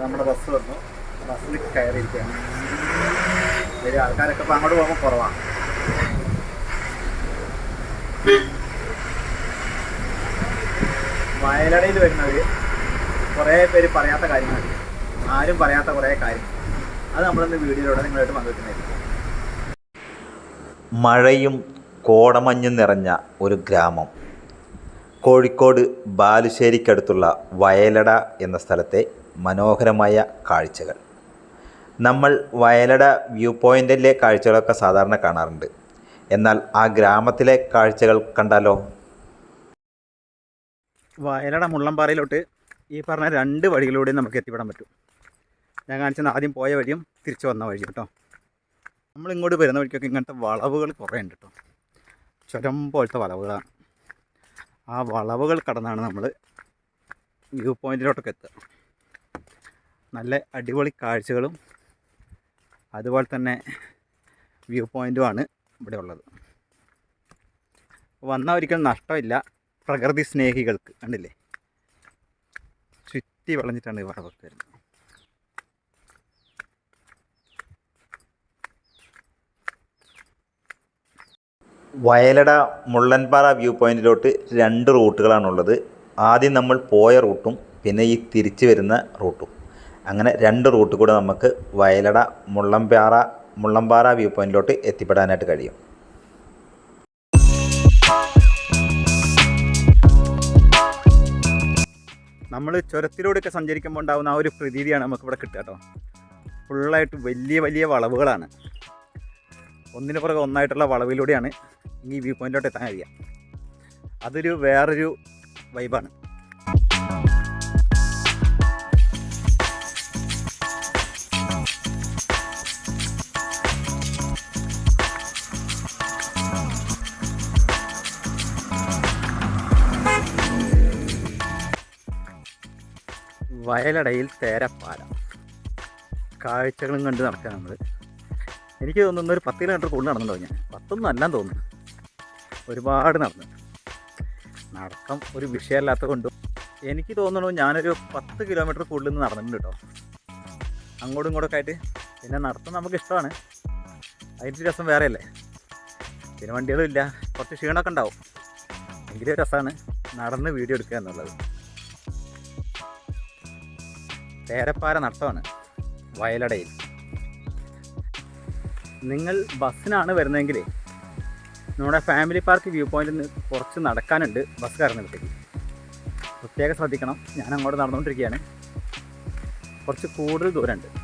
നമ്മുടെ ബസ് വന്നു. ബസ്സിൽ കയറിയിരിക്കുകയാണ്. വലിയ ആൾക്കാരൊക്കെ ഇപ്പോൾ അങ്ങോട്ട് പോകുമ്പോൾ കുറവാണ്. വയലടയിൽ വരുന്നവർ കുറേ പേര് പറയാത്ത കാര്യങ്ങൾ ആരും പറയാത്ത കുറേ കാര്യം. അത് നമ്മളിന്ന് വീഡിയോയിലൂടെ നിങ്ങളായിട്ട് പങ്കുവെക്കുന്നതായിരിക്കും. മഴയും കോടമഞ്ഞും നിറഞ്ഞ ഒരു ഗ്രാമം. കോഴിക്കോട് ബാലുശ്ശേരിക്കടുത്തുള്ള വയലട എന്ന സ്ഥലത്തെ മനോഹരമായ കാഴ്ചകൾ. നമ്മൾ വയലട വ്യൂ പോയിന്റിലെ കാഴ്ചകളൊക്കെ സാധാരണ കാണാറുണ്ട്. എന്നാൽ ആ ഗ്രാമത്തിലെ കാഴ്ചകൾ കണ്ടാലോ? വയലട മുള്ളംപാറയിലോട്ട് ഈ പറഞ്ഞ രണ്ട് വഴികളിലൂടെയും നമുക്ക് എത്തിപ്പെടാൻ പറ്റും. ഞാൻ കാണിച്ചത് ആദ്യം പോയ വഴിയും തിരിച്ചു വന്ന വഴിയും കേട്ടോ നമ്മൾ ഇങ്ങോട്ട് വരുന്ന വഴിക്കൊക്കെ ഇങ്ങനത്തെ വളവുകൾ കുറേ ഉണ്ട് കേട്ടോ ചുരം പോലത്തെ വളവുകളാണ്. ആ വളവുകൾ കടന്നാണ് നമ്മൾ വ്യൂ പോയിന്റിലോട്ടൊക്കെ എത്തുക. നല്ല അടിപൊളി കാഴ്ചകളും അതുപോലെ തന്നെ വ്യൂ പോയിന്റുമാണ് ഇവിടെ ഉള്ളത്. വന്ന ഒരിക്കലും നഷ്ടമില്ല പ്രകൃതി സ്നേഹികൾക്ക് കണ്ടില്ലേ? ചുറ്റി വളഞ്ഞിട്ടാണ് ഈ വളവൊക്കെ വരുന്നത്. വയലട മുള്ളൻപാറ വ്യൂ പോയിന്റിലോട്ട് രണ്ട് റൂട്ടുകളാണുള്ളത്. ആദ്യം നമ്മൾ പോയ റൂട്ടും പിന്നെ ഈ തിരിച്ചു വരുന്ന റൂട്ടും. അങ്ങനെ രണ്ട് റൂട്ട് കൂടെ നമുക്ക് വയലട മുള്ളംപാറ മുള്ളംപാറ വ്യൂ പോയിന്റിലോട്ട് എത്തിപ്പെടാനായിട്ട് കഴിയും. നമ്മൾ ചുരത്തിലൂടെയൊക്കെ സഞ്ചരിക്കുമ്പോൾ ഉണ്ടാകുന്ന ആ ഒരു പ്രതീതിയാണ് നമുക്ക് ഇവിടെ കിട്ടുക കേട്ടോ. ഫുള്ളായിട്ട് വലിയ വലിയ വളവുകളാണ്. ഒന്നിന് പുറകെ ഒന്നായിട്ടുള്ള വളവിലൂടെയാണ് ഈ വ്യൂ പോയിന്റിലോട്ട് എത്താൻ കഴിയുക. അതൊരു വേറൊരു വൈബാണ് വയലടയിൽ തേരപ്പാല. കാഴ്ചകളും കണ്ട് നടക്കുക നമ്മൾ എനിക്ക് തോന്നുന്നു ഒരു പത്ത് കിലോമീറ്റർ കൂടുതൽ നടന്നുണ്ടോ ഞാൻ? പത്തൊന്നും അല്ലാന്ന് തോന്നുന്നു. ഒരുപാട് നടന്നു. നടക്കം ഒരു വിഷയമല്ലാത്ത കൊണ്ടും എനിക്ക് തോന്നുന്നു ഞാനൊരു പത്ത് കിലോമീറ്റർ കൂടുതൽ നിന്ന് നടന്നിട്ടുണ്ട് കേട്ടോ. അങ്ങോട്ടും ഇങ്ങോട്ടൊക്കെ ആയിട്ട്. പിന്നെ നടത്തം നമുക്ക് ഇഷ്ടമാണ്. അതിന്റെ രസം വേറെ അല്ലേ പിന്നെ വണ്ടികളും ഇല്ല. കുറച്ച് ക്ഷീണമൊക്കെ ഉണ്ടാവും. എങ്കിലും രസമാണ് നടന്ന് വീഡിയോ എടുക്കുക എന്നുള്ളത്. തേരപ്പാര നട്ടമാണ് വയലടയിൽ. നിങ്ങൾ ബസ്സിനാണ് വരുന്നതെങ്കിൽ നമ്മുടെ ഫാമിലി പാർക്ക് വ്യൂ പോയിന്റിൽ നിന്ന് കുറച്ച് നടക്കാനുണ്ട് ബസ് കയറുന്നിടത്തേക്ക് പ്രത്യേകം ശ്രദ്ധിക്കണം. ഞാൻ അങ്ങോട്ട് നടന്നുകൊണ്ടിരിക്കുകയാണ്. കുറച്ച് കൂടുതൽ ദൂരമുണ്ട്.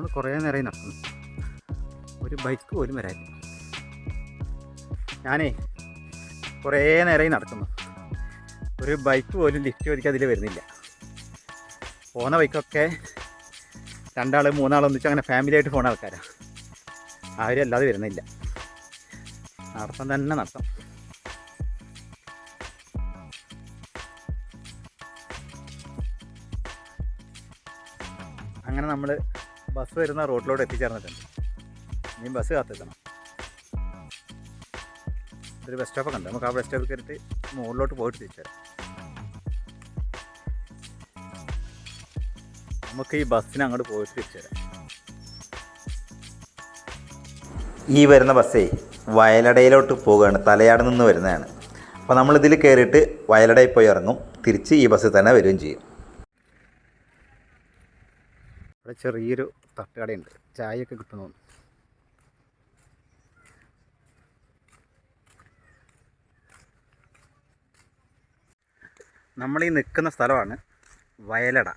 നമ്മൾ കുറേ നേരമായി നടക്കുന്നു. ഒരു ബൈക്ക് പോലും വരാനില്ല. ഞാനേ കുറേ നേരമായി നടക്കുന്നു. ഒരു ബൈക്ക് പോലും ലിഫ്റ്റ് ചോദിക്കാൻ അതിൽ വരുന്നില്ല. പോകുന്ന ബൈക്കൊക്കെ രണ്ടാൾ മൂന്നാൾ ഒന്നിച്ച് അങ്ങനെ ഫാമിലി ആയിട്ട് പോകുന്ന ആൾക്കാരാണ് ആരും അല്ലാതെ വരുന്നില്ല. നടത്തം തന്നെ നടത്തം. അങ്ങനെ നമ്മൾ ബസ് വരുന്ന റോഡിലോട്ട് എത്തിച്ചേർന്നിട്ടുണ്ട്. ഇനിയും ബസ് കാത്തെത്തണം ഒരു ബസ് സ്റ്റോപ്പൊക്കെ ഉണ്ട്. നമുക്ക് ആ ബസ് സ്റ്റോപ്പിൽ കയറിയിട്ട് മുകളിലോട്ട് പോയിട്ട് തിരിച്ചു വരാം നമുക്ക് ഈ ബസ്സിന് അങ്ങോട്ട് പോയിട്ട് തിരിച്ചു വരാം ഈ വരുന്ന ബസ്സേ വയലടയിലോട്ട് പോവുകയാണ്. തലയാട് നിന്ന് വരുന്നതാണ്. അപ്പോൾ നമ്മളിതിൽ കയറിയിട്ട് വയലടയിൽ പോയി ഇറങ്ങും. തിരിച്ച് ഈ ബസ്സിൽ തന്നെ വരികയും ചെയ്യും. ചെറിയൊരു തട്ടുകടയുണ്ട്. ചായയൊക്കെ കിട്ടുന്നു. നമ്മൾ ഈ നിൽക്കുന്ന സ്ഥലമാണ് വയലട.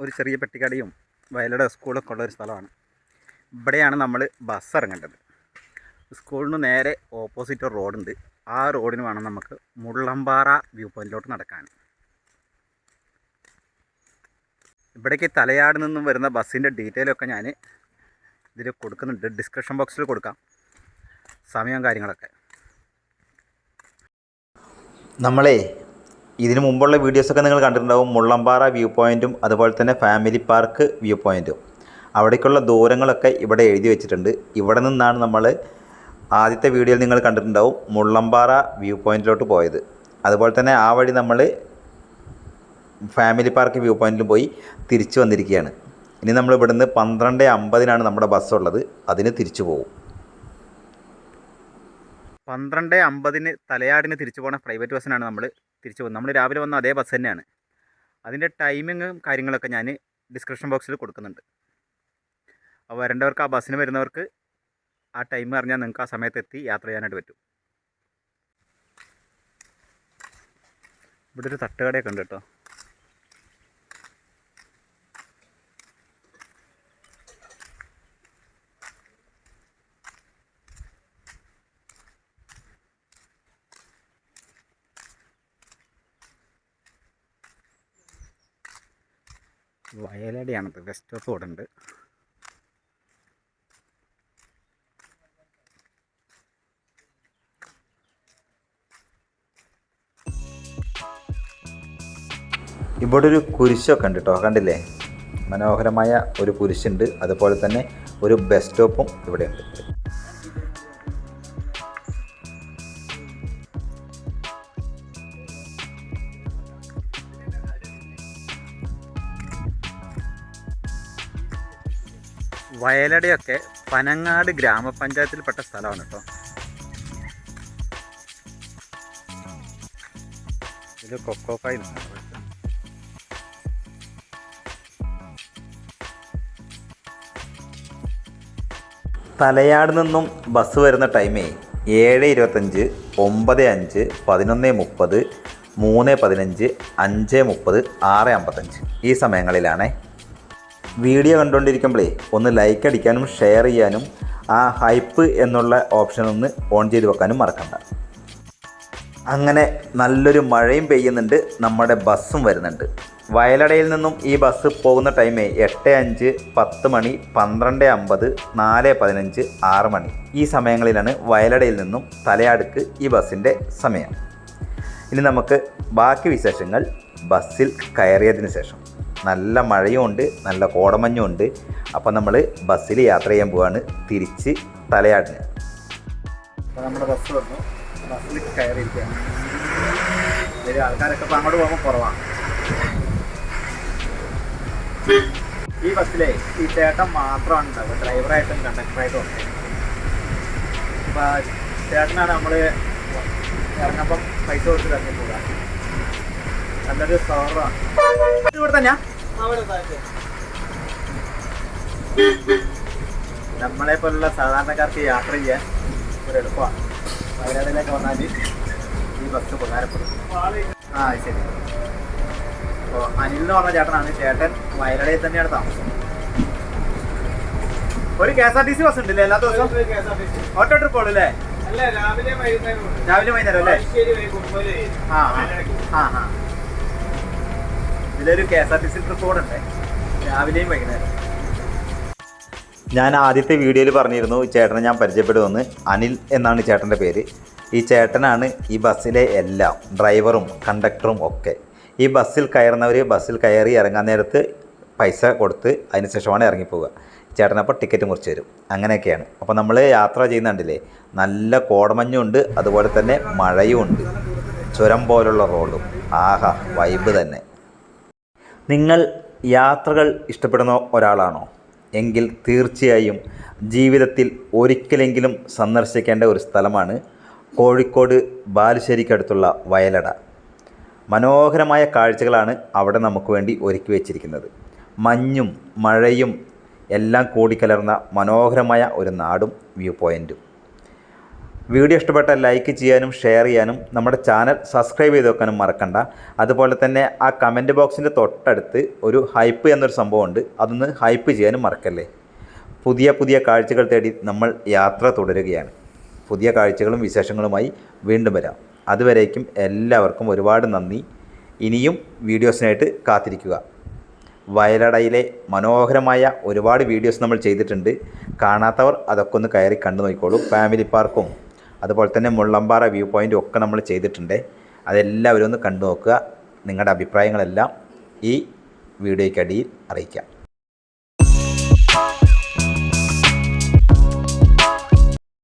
ഒരു ചെറിയ പെട്ടിക്കടയും വയലട സ്കൂളൊക്കെ ഉള്ള ഒരു സ്ഥലമാണ്. ഇവിടെയാണ് നമ്മൾ ബസ് ഇറങ്ങേണ്ടത്. സ്കൂളിന് നേരെ ഓപ്പോസിറ്റ് റോഡുണ്ട്. ആ റോഡിന് വേണം നമുക്ക് മുള്ളമ്പാറ വ്യൂ പോയിന്റിലോട്ട് നടക്കാൻ. ഇവിടേക്ക് തലയാട് നിന്നും വരുന്ന ബസ്സിന്റെ ഡീറ്റെയിലൊക്കെ ഞാൻ ഇതിൽ കൊടുക്കുന്നുണ്ട്. ഡിസ്ക്രിപ്ഷൻ ബോക്സിൽ കൊടുക്കാം. സമയവും കാര്യങ്ങളൊക്കെ. നമ്മളെ ഇതിനു മുമ്പുള്ള വീഡിയോസൊക്കെ നിങ്ങൾ കണ്ടിട്ടുണ്ടാവും. മുള്ളമ്പാറ വ്യൂ പോയിന്റും അതുപോലെ തന്നെ ഫാമിലി പാർക്ക് വ്യൂ പോയിന്റും അവിടേക്കുള്ള ദൂരങ്ങളൊക്കെ ഇവിടെ എഴുതി വെച്ചിട്ടുണ്ട്. ഇവിടെ നിന്നാണ് നമ്മൾ ആദ്യത്തെ വീഡിയോയിൽ നിങ്ങൾ കണ്ടിട്ടുണ്ടാവും. മുള്ളമ്പാറ വ്യൂ പോയിന്റിലോട്ട് പോയത്. അതുപോലെ തന്നെ ആ വഴി നമ്മൾ ഫാമിലി പാർക്ക് വ്യൂ പോയിന്റിൽ പോയി തിരിച്ചു വന്നിരിക്കുകയാണ്. ഇനി നമ്മൾ ഇവിടുന്ന് പന്ത്രണ്ട് അമ്പതിനാണ് നമ്മുടെ ബസ് ഉള്ളത്. അതിന് തിരിച്ചു പോകും. പന്ത്രണ്ട് അമ്പതിന് തലയാടിന് തിരിച്ചു പോകുന്ന പ്രൈവറ്റ് ബസ്സിനാണ് നമ്മൾ തിരിച്ചു പോകുന്നത്. നമ്മൾ രാവിലെ വന്ന അതേ ബസ് തന്നെയാണ്. അതിന്റെ ടൈമിങ്ങും കാര്യങ്ങളൊക്കെ ഞാൻ ഡിസ്ക്രിപ്ഷൻ ബോക്സിൽ കൊടുക്കുന്നുണ്ട്. അപ്പോൾ വരേണ്ടവർക്ക് ആ ബസ്സിന് വരുന്നവർക്ക് ആ ടൈം അറിഞ്ഞാൽ നിങ്ങൾക്ക് ആ സമയത്ത് എത്തി യാത്ര ചെയ്യാനായിട്ട് പറ്റും. ഇവിടെ ഒരു തട്ടുകടയൊക്കെ ഉണ്ട് കേട്ടോ. വയലടിയാണത് വെസ്റ്റ് ഉണ്ട്. ഇവിടെ ഒരു കുരിശൊക്കെ ഉണ്ട് കേട്ടോ കണ്ടില്ലേ? മനോഹരമായ ഒരു കുരിശുണ്ട്. അതുപോലെ തന്നെ ഒരു ബസ് സ്റ്റോപ്പും ഇവിടെയുണ്ട്. വയലടയൊക്കെ പനങ്ങാട് ഗ്രാമപഞ്ചായത്തിൽപ്പെട്ട സ്ഥലമാണ് കേട്ടോ. ഇത് കൊക്കോക്കായി തലയാട് നിന്നും ബസ് വരുന്ന ടൈമേ ഏഴ് ഇരുപത്തഞ്ച് ഒമ്പത് അഞ്ച് പതിനൊന്ന് മുപ്പത് മൂന്ന് പതിനഞ്ച് അഞ്ച് മുപ്പത് ആറ് അമ്പത്തഞ്ച് ഈ സമയങ്ങളിലാണേ വീഡിയോ കണ്ടുകൊണ്ടിരിക്കുമ്പോഴേ ഒന്ന് ലൈക്ക് അടിക്കാനും ഷെയർ ചെയ്യാനും ആ ഹൈപ്പ് എന്നുള്ള ഓപ്ഷൻ ഒന്ന് ഓൺ ചെയ്ത് വെക്കാനും മറക്കണ്ട. അങ്ങനെ നല്ലൊരു മഴയും പെയ്യുന്നുണ്ട് നമ്മുടെ ബസ്സും വരുന്നുണ്ട്. വയലടയിൽ നിന്നും ഈ ബസ് പോകുന്ന ടൈമേ എട്ട് അഞ്ച് പത്ത് മണി പന്ത്രണ്ട് അമ്പത് നാല് പതിനഞ്ച് ആറ് മണി. ഈ സമയങ്ങളിലാണ് വയലടയിൽ നിന്നും തലയാടുക്ക് ഈ ബസ്സിന്റെ സമയം. ഇനി നമുക്ക് ബാക്കി വിശേഷങ്ങൾ ബസ്സിൽ കയറിയതിന് ശേഷം. നല്ല മഴയും ഉണ്ട് നല്ല കോടമഞ്ഞും ഉണ്ട്. അപ്പോൾ നമ്മൾ ബസ്സിൽ യാത്ര ചെയ്യാൻ പോവാണ് തിരിച്ച് തലയാടിന്. നമ്മുടെ ബസ് വന്നു. ബസ്സിൽ കയറിയിരിക്കുകയാണ്. ആൾക്കാരൊക്കെ അങ്ങോട്ട് പോകുമ്പോൾ കുറവാണ് ഈ ബസ്സിലെ ഈ ചേട്ടൻ മാത്രമാണ് ഉണ്ടാവുക. ഡ്രൈവറായിട്ടും കണ്ടക്ടറായിട്ടും ഒക്കെ. അപ്പോൾ ചേട്ടനാണ് നമ്മൾ ഇറങ്ങുമ്പം പൈസ കൊടുത്ത് ഇറങ്ങി പോവുക. നല്ലൊരു ഇത് ഇവിടെ തന്നെയാ? നമ്മളെ പോലുള്ള സാധാരണക്കാർക്ക് യാത്ര ചെയ്യാൻ ഒരു എളുപ്പമാണ്. വയനാട്ടിലേക്ക് വന്നാൽ ഈ ബസ് ഉപകാരപ്പെടും. ആ ശരി. അപ്പോൾ അനിൽ എന്ന് പറഞ്ഞ ചേട്ടനാണ്. ചേട്ടൻ വയനാടിൽ തന്നെയാണ് താമസം ഒരു K S R T C bus ഉണ്ടല്ലേ എല്ലാ ദിവസവും? ഓട്ടോ ട്രിപ്പ് ഉള്ളു രാവിലെ വൈകുന്നേരം അല്ലേ? ആ ആ ആ. ഇതിലൊരു K S R T C trip കൂടെ രാവിലെയും വൈകുന്നേരം. ഞാൻ ആദ്യത്തെ വീഡിയോയിൽ പറഞ്ഞിരുന്നു ചേട്ടനെ ഞാൻ പരിചയപ്പെടുമെന്ന്. അനിൽ എന്നാണ് ചേട്ടന്റെ പേര്. ഈ ചേട്ടനാണ് ഈ ബസ്സിലെ എല്ലാം ഡ്രൈവറും കണ്ടക്ടറും ഒക്കെ. ഈ ബസ്സിൽ കയറുന്നവർ ബസ്സിൽ കയറി ഇറങ്ങാൻ നേരത്ത് പൈസ കൊടുത്ത് അതിന് ശേഷമാണ് ഇറങ്ങിപ്പോവുക. ചേട്ടനപ്പോൾ ടിക്കറ്റ് മുറിച്ച് തരും. അങ്ങനെയൊക്കെയാണ്. അപ്പോൾ നമ്മൾ യാത്ര ചെയ്യുന്നുണ്ടല്ലേ? നല്ല കോടമഞ്ഞുണ്ട് അതുപോലെ തന്നെ മഴയും ഉണ്ട് ചുരം പോലുള്ള റോഡും. ആഹാ വൈബ് തന്നെ. നിങ്ങൾ യാത്രകൾ ഇഷ്ടപ്പെടുന്ന ഒരാളാണോ? എങ്കിൽ തീർച്ചയായും ജീവിതത്തിൽ ഒരിക്കലെങ്കിലും സന്ദർശിക്കേണ്ട ഒരു സ്ഥലമാണ് കോഴിക്കോട് ബാലുശ്ശേരിക്കടുത്തുള്ള വയലട. മനോഹരമായ കാഴ്ചകളാണ് അവിടെ നമുക്ക് വേണ്ടി ഒരുക്കി വെച്ചിരിക്കുന്നത്. മഞ്ഞും മഴയും എല്ലാം കൂടിക്കലർന്ന മനോഹരമായ ഒരു നാടും വ്യൂ പോയിന്റും വീഡിയോ ഇഷ്ടപ്പെട്ടാൽ ലൈക്ക് ചെയ്യാനും ഷെയർ ചെയ്യാനും നമ്മുടെ ചാനൽ സബ്സ്ക്രൈബ് ചെയ്ത് വെക്കാനും മറക്കണ്ട. അതുപോലെ തന്നെ ആ കമന്റ് ബോക്സിന്റെ തൊട്ടടുത്ത് ഒരു ഹൈപ്പ് എന്നൊരു സംഭവമുണ്ട്. അതൊന്ന് ഹൈപ്പ് ചെയ്യാനും മറക്കല്ലേ. പുതിയ പുതിയ കാഴ്ചകൾ തേടി നമ്മൾ യാത്ര തുടരുകയാണ്. പുതിയ കാഴ്ചകളും വിശേഷങ്ങളുമായി വീണ്ടും വരാം. അതുവരേക്കും എല്ലാവർക്കും ഒരുപാട് നന്ദി. ഇനിയും വീഡിയോസിനായിട്ട് കാത്തിരിക്കുക. വയലടയിലെ മനോഹരമായ ഒരുപാട് വീഡിയോസ് നമ്മൾ ചെയ്തിട്ടുണ്ട്. കാണാത്തവർ അതൊക്കെ ഒന്ന് കയറി കണ്ടു നോക്കിക്കോളൂ. ഫാമിലി പാർക്കും. അതുപോലെ തന്നെ മുള്ളമ്പാറ വ്യൂ പോയിന്റും ഒക്കെ നമ്മൾ ചെയ്തിട്ടുണ്ട്. അതെല്ലാവരും ഒന്ന് കണ്ടു നോക്കുക നിങ്ങളുടെ അഭിപ്രായങ്ങളെല്ലാം ഈ വീഡിയോയ്ക്കടിയിൽ അറിയിക്കാം.